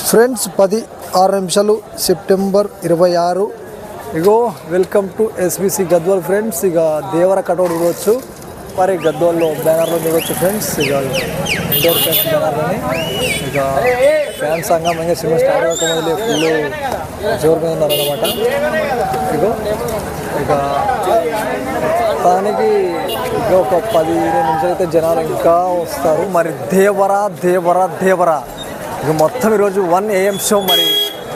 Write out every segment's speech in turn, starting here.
Friends పది ఆరు నిమిషాలు సెప్టెంబర్ ఇరవై ఆరు. ఇగో welcome to SBC Gadwal friends. ఇక దేవర కటౌట్ చూడవచ్చు మరి గద్వాల్లో బ్యానర్లో చూడవచ్చు ఫ్రెండ్స్. ఇక ఇండోర్ ఫ్యాన్స్ బ్యానర్లోని. ఇక ఫ్యాన్స్ సంఘం ఇంకా సినిమా స్టార్ట్ అవ్వకముందు ఫుల్ జోరు మీద ఉన్నారనమాట ఇగో ఇక దానికి ఇక ఒక పది ఇరవై నిమిషాలు అయితే జనాలు ఇంకా వస్తారు. మరి దేవరా దేవరా దేవరా? ఇక మొత్తం ఈరోజు వన్ ఏఎం షో మరి.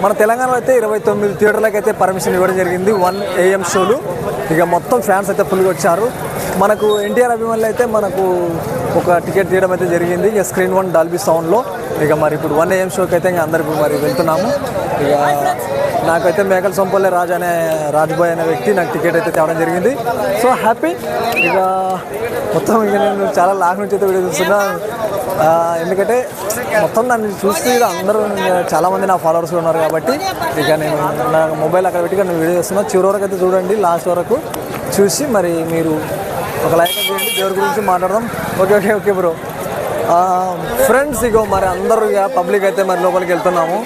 మన తెలంగాణలో అయితే ఇరవై తొమ్మిది థియేటర్లకు అయితే పర్మిషన్ ఇవ్వడం జరిగింది వన్ ఏఎం షోలు ఇక మొత్తం ఫ్యాన్స్ అయితే ఫుల్గా వచ్చారు. మనకు ఎన్టీఆర్ అభిమానులు అయితే మనకు ఒక టికెట్ తీయడం అయితే జరిగింది. ఇక స్క్రీన్ వన్ డాల్బీ సౌండ్లో ఇక మరి ఇప్పుడు వన్ ఏఎం షోకి అయితే ఇంకా అందరికి మరి వెళ్తున్నాము. ఇక నాకైతే మేకల సొంపల్లె రాజు అనే రాజుబాయ్ అనే వ్యక్తి నాకు టికెట్ అయితే తేవడం జరిగింది. సో హ్యాపీ ఇక మొత్తం ఇక నేను చాలా లాక్ నుంచి అయితే వీడియో చూస్తున్నా. ఎందుకంటే మొత్తం నన్ను చూస్తే ఇక అందరూ చాలామంది నా ఫాలోవర్స్ ఉన్నారు కాబట్టి ఇక నేను నా మొబైల్ అక్కడ పెట్టి నేను వీడియో చేస్తున్నా. చివరి వరకు అయితే చూడండి లాస్ట్ వరకు చూసి మరి మీరు ఒక లైక్ చేయండి. దేవుడి గురించి మాట్లాడదాం. Okay okay okay bro friends ఇగో మరి అందరూ ఇక పబ్లిక్ అయితే మరి లోపలికి వెళ్తున్నాము.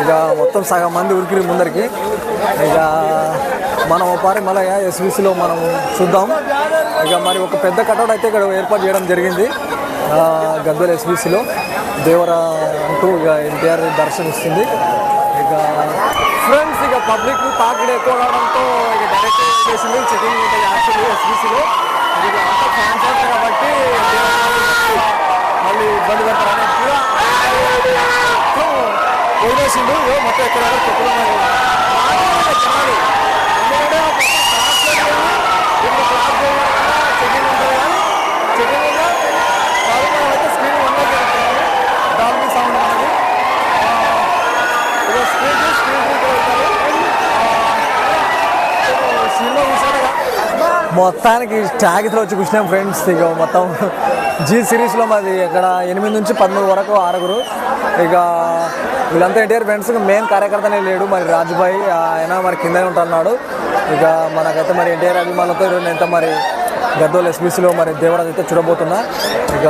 ఇక మొత్తం సగం మంది ఉరికిరి ముందరికి. ఇక మనం ఒకసారి మళ్ళీ ఎస్బీసీలో మనం చూద్దాం. ఇక మరి ఒక పెద్ద కటౌట్ అయితే ఇక్కడ ఏర్పాటు చేయడం జరిగింది. ఆ, గద్దెల ఎస్బీసీలో దేవర అంటూ ఇక ఎన్టీఆర్ దర్శనమిస్తుంది. ఇక ఫ్రెండ్స్ ఇక పబ్లిక్ తాకిడి ఎక్కువ కావడంతో ఇక డైరెక్ట్ చేసింది చెకింగ్ ఉంటుంది యాక్చువల్లీ ఎస్బీసీలో. ఇక అంతా ఫ్యాన్స్ అవుతారు కాబట్టి మళ్ళీ ఇబ్బంది పెడతారని వదిలేసిండు ఇగో మొత్తం ఎక్కడ చెప్పులు చెకింగ్ ఉంటుంది కానీ checking screen one Dolby sound అనేది ఇక స్క్రీన్ స్క్రీన్ సినిమా చూసాడుగా మొత్తానికి ట్యాగ్తో వచ్చి కూర్చున్నాం ఫ్రెండ్స్. ఇక మొత్తం జీ సిరీస్లో మాది ఇక్కడ ఎనిమిది నుంచి పదమూడు వరకు ఆరుగురు. ఇక వీళ్ళంతా ఎన్టీఆర్ ఫ్రెండ్స్ మెయిన్ కార్యకర్తనే లేడు. మరి రాజుభాయ్ ఆయన మరి కిందనే ఉంటున్నాడు ఇక మనకైతే మరి ఎన్టీఆర్ అభిమానులతో ఈరోజు ఎంత మరి గద్దోలు ఎస్బీసీలో మరి దేవరాజ్ అయితే చూడబోతున్నా. ఇక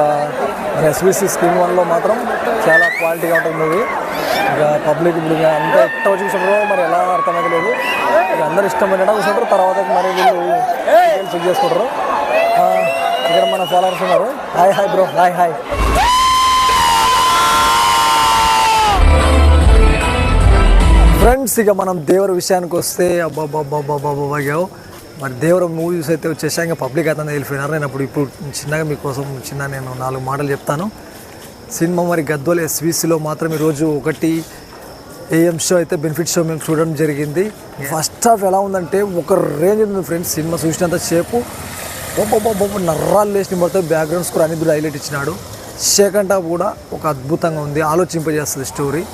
మన ఎస్బీసీ స్క్రీన్ వన్లో మాత్రం చాలా క్వాలిటీగా ఉంటుంది మూవీ. ఇక పబ్లిక్ ఇప్పుడు ఇక అంత ఎక్కువ చూసినారో మరి ఎలా అర్థమైతే లేదు. ఇక అందరు ఇష్టమైన చూసినప్పుడు తర్వాత మరి వీళ్ళు చెక్ చేసుకుంటారు. ఇక్కడ మన ఫాలోవర్స్ ఉన్నారు. Hi hi bro hi hi friends ఇక మనం దేవర విషయానికి వస్తే అబ్బాబ్బాబ్బాబ్బాబ్బాయో మరి దేవర మూవీస్ అయితే వచ్చేసా ఇంకా పబ్లిక్ అయితే వెళ్ళిపోయినారు. నేను అప్పుడు ఇప్పుడు చిన్నగా మీకోసం చిన్న నేను నాలుగు మాటలు చెప్తాను. సినిమా మరి గద్వాల ఎస్వీసీలో మాత్రం ఈరోజు ఒకటి ఏఎం షో అయితే బెనిఫిట్ షో మేము చూడడం జరిగింది. ఫస్ట్ హాఫ్ ఎలా ఉందంటే ఒక రేంజ్ ఉంది ఫ్రెండ్స్ సినిమా చూసినంత సేపు బొబ్బొబ్బొబ్బొబ్బ నర్రాలు లేచిన పడితే బ్యాక్గ్రౌండ్ స్కోర్ అనేది హైలైట్ ఇచ్చినాడు. సెకండ్ హాఫ్ కూడా ఒక అద్భుతంగా ఉంది. ఆలోచింపజేస్తుంది స్టోరీ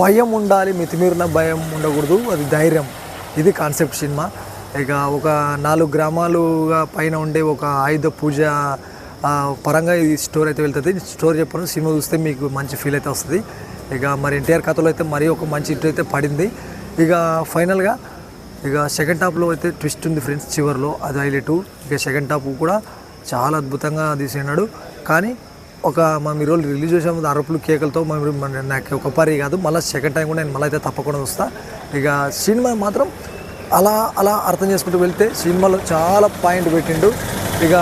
భయం ఉండాలి మితిమీరిన భయం ఉండకూడదు అది ధైర్యం. ఇది కాన్సెప్ట్ సినిమా. ఇక ఒక నాలుగు గ్రామాలుగా పైన ఉండే ఒక ఆయుధ పూజ పరంగా ఈ స్టోరీ అయితే వెళ్తుంది. స్టోరీ చెప్పను సినిమా చూస్తే మీకు మంచి ఫీల్ అయితే వస్తుంది. ఇక మరి ఎన్టీఆర్ కథలో అయితే మరీ ఒక మంచి ఇటు అయితే పడింది. ఇక ఫైనల్గా ఇక సెకండ్ టాప్లో అయితే ట్విస్ట్ ఉంది ఫ్రెండ్స్ చివరిలో అది హైలైట్. ఇక సెకండ్ టాప్ కూడా చాలా అద్భుతంగా తీసినాడు. కానీ ఒక మనం ఈరోజు రిలీజ్ చేసాము అరపులు కేకలతో మనం నాకు ఒక పరి కాదు మళ్ళీ సెకండ్ టైం కూడా నేను మళ్ళీ అయితే తప్పకుండా వస్తా. ఇక సినిమా మాత్రం అలా అలా అర్థం చేసుకుంటూ వెళ్తే సినిమాలో చాలా పాయింట్ పెట్టిండు. ఇక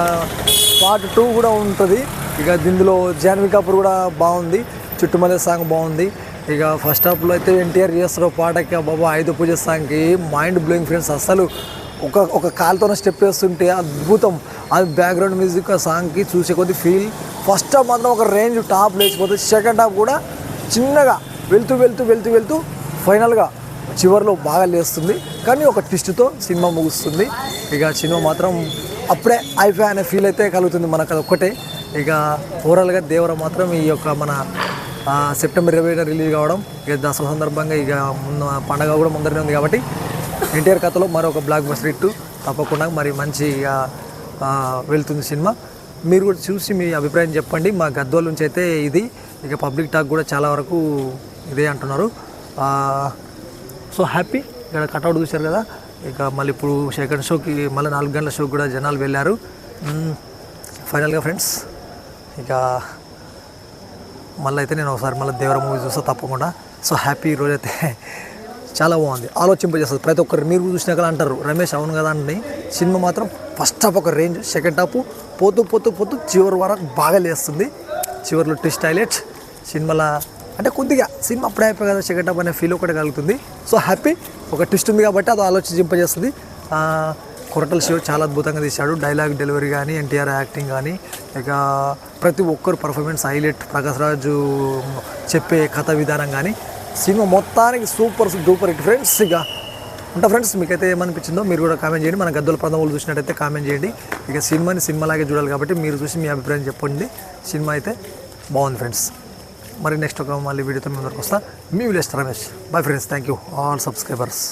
పార్ట్ టూ కూడా ఉంటుంది. ఇక దీనిలో జాన్వి కపూర్ కూడా బాగుంది. చుట్టుమల్లె సాంగ్ బాగుంది. ఇక ఫస్ట్ హాఫ్లో అయితే ఎన్టీఆర్ చేస్తారు పాటకి బాబా ఐదు పూజ సాంగ్కి మైండ్ బ్లోయింగ్ ఫ్రెండ్స్ అసలు ఒక ఒక కాలుతోనే స్టెప్ వేస్తుంటే అద్భుతం. అది బ్యాక్గ్రౌండ్ మ్యూజిక్ ఆ సాంగ్కి చూసే కొద్ది ఫీల్ ఫస్ట్ హాఫ్ మాత్రం ఒక రేంజ్ టాప్ లేచిపోతుంది సెకండ్ హాఫ్ కూడా చిన్నగా వెళ్తూ వెళ్తూ వెళ్తూ వెళ్తూ ఫైనల్గా చివరిలో బాగా లేస్తుంది. కానీ ఒక ట్విస్ట్తో సినిమా ముగుస్తుంది. ఇక సినిమా మాత్రం అప్పుడే అయిపోయా అనే ఫీల్ అయితే కలుగుతుంది మనకు. అది ఒక్కటే ఇక ఓవరాల్గా దేవర మాత్రం ఈ యొక్క మన సెప్టెంబర్ ఇరవై రిలీజ్ కావడం. ఇక దసరా సందర్భంగా ఇక ముందు పండగ కూడా ముందరనే ఉంది కాబట్టి ఎన్టీఆర్ కథలో మరొక బ్లాక్ బస్టర్ హిట్. తప్పకుండా మరి మంచిగా వెళ్తుంది సినిమా. మీరు కూడా చూసి మీ అభిప్రాయం చెప్పండి. మా గద్వాల నుంచి అయితే ఇది. ఇక పబ్లిక్ టాక్ కూడా చాలా వరకు ఇదే అంటున్నారు. So happy. ఇక్కడ కటౌట్ చూశారు కదా. ఇక మళ్ళీ ఇప్పుడు సెకండ్ షోకి మళ్ళీ నాలుగు గంటల షోకి కూడా జనాలు వెళ్ళారు. ఫైనల్గా ఫ్రెండ్స్ ఇక మళ్ళీ అయితే నేను ఒకసారి మళ్ళీ దేవర మూవీ చూస్తా తప్పకుండా. సో హ్యాపీ రోజైతే. చాలా బాగుంది. ఆలోచింపజేస్తుంది. ప్రతి ఒక్కరు మీరు చూసినా కదా అంటారు రమేష్ అవును కదా అండి సినిమా మాత్రం ఫస్ట్ హాఫ్ ఒక రేంజ్ సెకండ్ హాఫ్ పోతూ పోతూ పోతూ చివరి వరకు బాగా లేస్తుంది. చివరిలో ట్విస్ట్ హైలైట్స్ సినిమాలో అంటే కొద్దిగా సినిమా అప్పుడే అయిపోయి కదా సెకండ్ హాఫ్ అనే ఫీల్ ఒకటి కలుగుతుంది. సో హ్యాపీ ఒక ట్విస్ట్ ఉంది కాబట్టి అది ఆలోచింపజేస్తుంది. కొరటల శివ చాలా అద్భుతంగా తీశాడు. డైలాగ్ డెలివరీ కానీ ఎన్టీఆర్ యాక్టింగ్ కానీ ఇక ప్రతి ఒక్కరు పర్ఫార్మెన్స్ హైలైట్. ప్రకాశ్ రాజు చెప్పే కథ విధానం కానీ సినిమా మొత్తానికి సూపర్ డూపర్ హిట్. ఫ్రెండ్స్ ఇక ఉంటా ఫ్రెండ్స్ మీకైతే ఏమనిపించిందో మీరు కూడా కామెంట్ చేయండి. మన గద్దల ప్రథమలు చూసినట్టయితే కామెంట్ చేయండి. ఇక సినిమాని సినిమాలాగే చూడాలి కాబట్టి మీరు చూసి మీ అభిప్రాయం చెప్పండి. సినిమా అయితే బాగుంది ఫ్రెండ్స్. మరి నెక్స్ట్ ఒక మళ్ళీ వీడియోతో మీ ముందరకు వస్తా. మీ village Ramesh. Bye friends thank you all subscribers